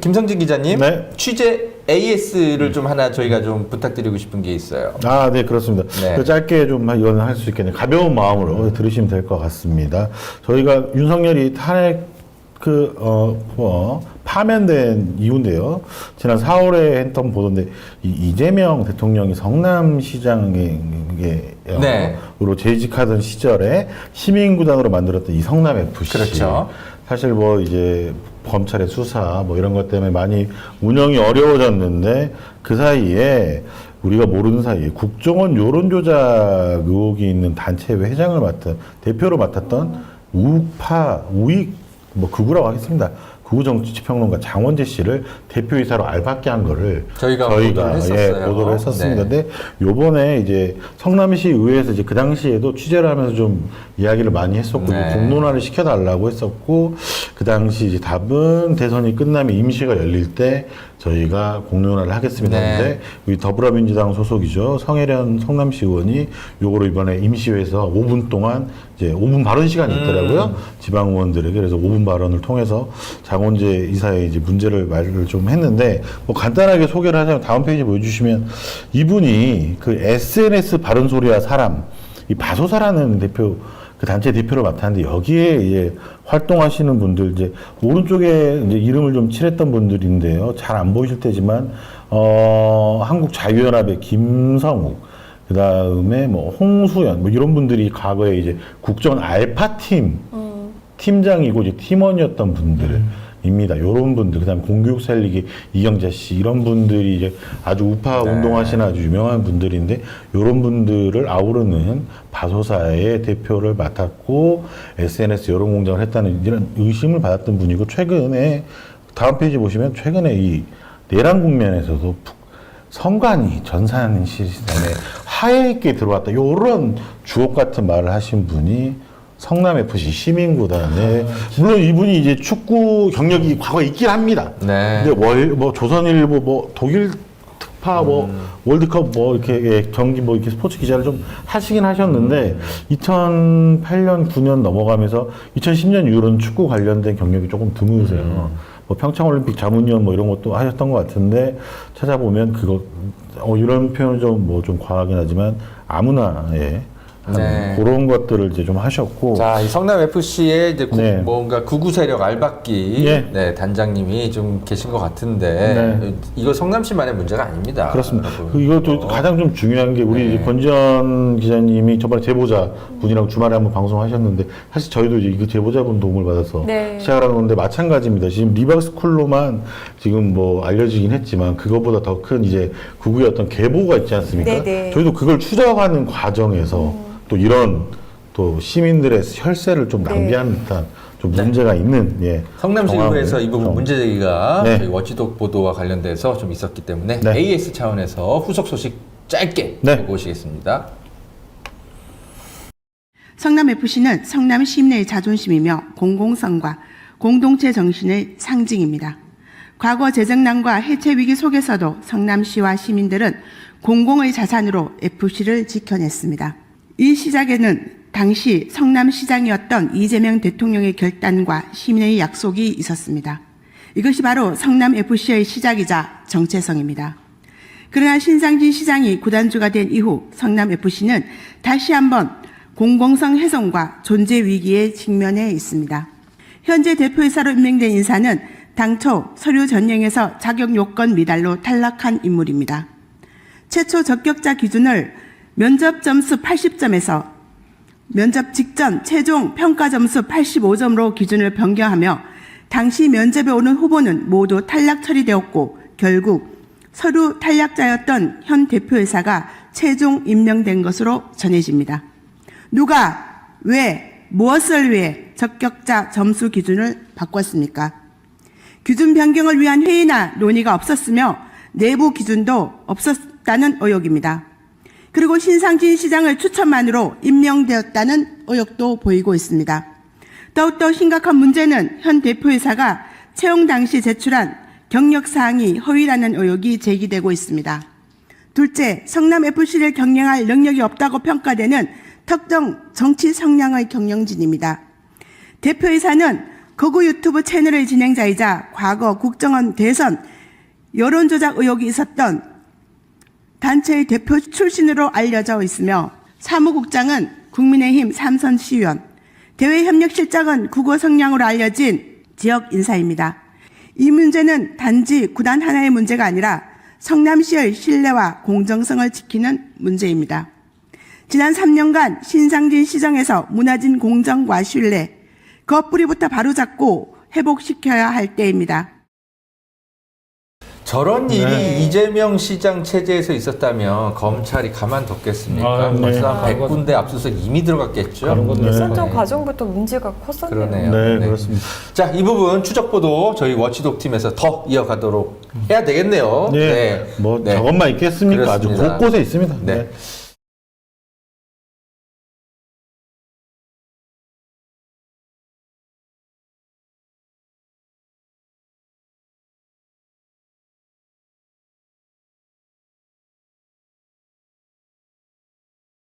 김성진 기자님, 네. 취재 AS를 좀 하나 저희가 좀 부탁드리고 싶은 게 있어요. 아, 네, 그렇습니다. 네. 그 짧게 좀 이거는 할수 있겠네요. 가벼운 마음으로 들으시면 될 것 같습니다. 저희가 윤석열이 탄핵 그, 어, 어, 파면된 이유인데요. 지난 4월에 했던 보도인데, 이 이재명 대통령이 성남시장에, 네. 으로 재직하던 시절에 시민구단으로 만들었던 이 성남FC. 그렇죠. 사실 뭐 이제 검찰의 수사 뭐 이런 것 때문에 많이 운영이 어려워졌는데 그 사이에 우리가 모르는 사이에 국정원 여론조작 의혹이 있는 단체 회장을 맡은 대표로 맡았던 우파 우익 뭐 극우라고 하겠습니다. 극우 정치평론가 장원재 씨를 대표이사로 알박게 한 거를 저희가 보도를 했었어요. 예, 보도를 했었습니다. 네. 근데 요번에 이제 성남시 의회에서 이제 그 당시에도 취재를 하면서 좀 이야기를 많이 했었고 네. 공론화를 시켜달라고 했었고 그 당시 이제 답은 대선이 끝나면 임시가 열릴 때 저희가 공론화를 하겠습니다 네. 했는데 우리 더불어민주당 소속이죠 성혜련 성남시 의원이 요거를 이번에 임시회에서 5분 동안 이제 5분 발언 시간이 있더라고요 음. 지방 의원들에게 그래서 5분 발언을 통해서 장원재 이사의 이제 문제를 말을 좀 했는데 뭐 간단하게 소개를 하자면 다음 페이지 보여주시면 이분이 그 SNS 발언 소리와 사람 이 바소사라는 대표 그 단체 대표를 맡았는데 여기에 이제 활동하시는 분들 이제 오른쪽에 이제 이름을 좀 칠했던 분들인데요. 잘 안 보이실 테지만 어 한국 자유연합의 김성욱 그 다음에 뭐 홍수연 뭐 이런 분들이 과거에 이제 국정원 알파 팀 팀장이고 이제 팀원이었던 분들 입니다. 요런 분들, 그 다음에 공교육 살리기 이경자 씨, 이런 분들이 이제 아주 우파 네. 운동하시는 아주 유명한 분들인데, 요런 분들을 아우르는 바소사의 대표를 맡았고, SNS 여론 공장을 했다는 이런 의심을 받았던 분이고, 최근에, 다음 페이지 보시면 최근에 이 내란 국면에서도 북- 성관이 전산 시스템에 하에 있게 들어왔다. 요런 주옥 같은 말을 하신 분이 성남 FC 시민구단에 물론 이분이 이제 축구 경력이 과거에 있긴 합니다. 네. 근데 월 뭐 조선일보 뭐 독일 특파 뭐 월드컵 뭐 이렇게 예, 경기 뭐 이렇게 스포츠 기자를 좀 하시긴 하셨는데 2008년 9년 넘어가면서 2010년 이후로는 축구 관련된 경력이 조금 드무세요. 뭐 평창올림픽 자문위원 뭐 이런 것도 하셨던 것 같은데 찾아보면 그거 어, 이런 표현은 좀뭐 좀 과하긴 하지만 아무나 예. 네. 그런 것들을 이제 좀 하셨고 자, 이 성남 FC의 이제 구- 네. 뭔가 구구 세력 알박기 예. 네, 단장님이 좀 계신 것 같은데 네. 이거 성남시만의 문제가 아닙니다. 그렇습니다. 여러분. 그 이것도 어. 가장 좀 중요한 게 우리 네. 권지현 기자님이 저번에 제보자 분이랑 주말에 한번 방송하셨는데 사실 저희도 이제 이거 제보자분 도움을 받아서 네. 시작을 하는 건데 마찬가지입니다. 지금 리박스쿨로만 지금 뭐 알려지긴 했지만 그거보다 더 큰 이제 구구의 어떤 계보가 있지 않습니까? 네 네. 저희도 그걸 추적하는 과정에서 또 이런 또 시민들의 혈세를 좀 네. 낭비하는 듯한 좀 문제가 있는 예. 성남시의회에서 정황을 이 부분 좀 문제 제기가 네. 저희 워치독 보도와 관련돼서 좀 있었기 때문에 네. AS 차원에서 후속 소식 짧게 네. 보고 오시겠습니다. 성남FC는 성남 시민의 자존심이며 공공성과 공동체 정신의 상징입니다. 과거 재정난과 해체 위기 속에서도 성남시와 시민들은 공공의 자산으로 FC를 지켜냈습니다. 이 시작에는 당시 성남시장이었던 이재명 대통령의 결단과 시민의 약속이 있었습니다. 이것이 바로 성남FC의 시작이자 정체성입니다. 그러나 신상진 시장이 구단주가 된 이후 성남FC는 다시 한번 공공성 훼손과 존재 위기에 직면해 있습니다. 현재 대표이사로 임명된 인사는 당초 서류 전형에서 자격 요건 미달로 탈락한 인물입니다. 최초 적격자 기준을 면접 점수 80점에서 면접 직전 최종 평가 점수 85점으로 기준을 변경하며 당시 면접에 오는 후보는 모두 탈락 처리되었고 결국 서류 탈락자였던 현 대표이사가 최종 임명된 것으로 전해집니다. 누가 왜 무엇을 위해 적격자 점수 기준을 바꿨습니까? 기준 변경을 위한 회의나 논의가 없었으며 내부 기준도 없었다는 의혹입니다. 그리고 신상진 시장을 추천만으로 임명되었다는 의혹도 보이고 있습니다. 더욱더 심각한 문제는 현 대표이사가 채용 당시 제출한 경력 사항이 허위라는 의혹이 제기되고 있습니다. 둘째, 성남FC를 경영할 능력이 없다고 평가되는 특정 정치 성향의 경영진입니다. 대표이사는 거구 유튜브 채널의 진행자이자 과거 국정원 대선 여론조작 의혹이 있었던 단체의 대표 출신으로 알려져 있으며 사무국장은 국민의힘 삼선 시의원, 대외협력실장은 국어 성향으로 알려진 지역 인사입니다. 이 문제는 단지 구단 하나의 문제가 아니라 성남시의 신뢰와 공정성을 지키는 문제입니다. 지난 3년간 신상진 시정에서 무너진 공정과 신뢰, 그 뿌리부터 바로잡고 회복시켜야 할 때입니다. 저런 일이 네. 이재명 시장 체제에서 있었다면 검찰이 가만뒀겠습니까? 아, 네. 벌써 한 아, 100군데 압수수색 이미 들어갔겠죠. 네. 선정 네. 과정부터 문제가 컸었네요. 그러네요. 네, 그렇습니다. 자, 이 부분 추적 보도 저희 워치독 팀에서 더 이어가도록 해야 되겠네요. 네. 뭐 네. 저것만 있겠습니까? 아주 그렇습니다. 곳곳에 있습니다. 네. 네.